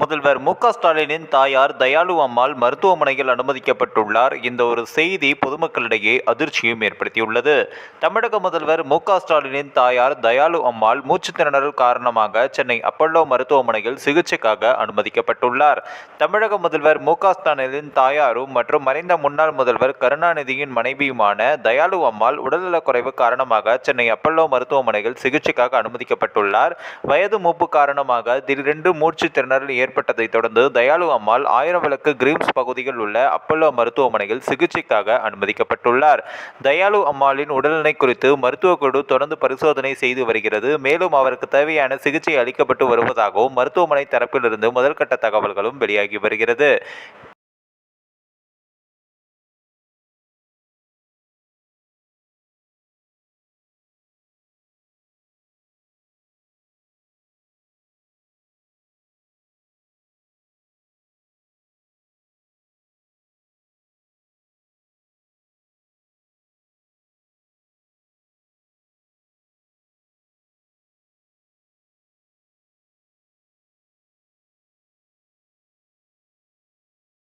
முதல்வர் மு ஸ்டாலினின் தாயார் தயாளு அம்மாள் மருத்துவமனையில் அனுமதிக்கப்பட்டுள்ளார். இந்த ஒரு செய்தி பொதுமக்களிடையே அதிர்ச்சியும் ஏற்படுத்தியுள்ளது. தமிழக முதல்வர் மு ஸ்டாலினின் தாயார் தயாளு அம்மாள் மூச்சு திணறல் காரணமாக சென்னை அப்பல்லோ மருத்துவமனையில் சிகிச்சைக்காக அனுமதிக்கப்பட்டுள்ளார். தமிழக முதல்வர் மு ஸ்டாலினின் தாயாரும் மற்றும் மறைந்த முன்னாள் முதல்வர் கருணாநிதியின் மனைவியுமான தயாளு அம்மாள் உடல்நலக்குறைவு காரணமாக சென்னை அப்பல்லோ மருத்துவமனையில் சிகிச்சைக்காக அனுமதிக்கப்பட்டுள்ளார். வயது மூப்பு காரணமாக திடீரென்று மூச்சு திணறல் ஏற்பட்டதை தொடர்ந்து தயாளு அம்மாள் ஆயிரம் விளக்கு கிரீம்ஸ் பகுதியில் உள்ள அப்பல்லோ மருத்துவமனையில் சிகிச்சைக்காக அனுமதிக்கப்பட்டுள்ளார். தயாளு அம்மாளின் உடல்நிலை குறித்து மருத்துவக் குழு தொடர்ந்து பரிசோதனை செய்து வருகிறது. மேலும் அவருக்கு தேவையான சிகிச்சை அளிக்கப்பட்டு வருவதாகவும் மருத்துவமனை தரப்பிலிருந்து முதல்கட்ட தகவல்களும் வெளியாகி வருகிறது.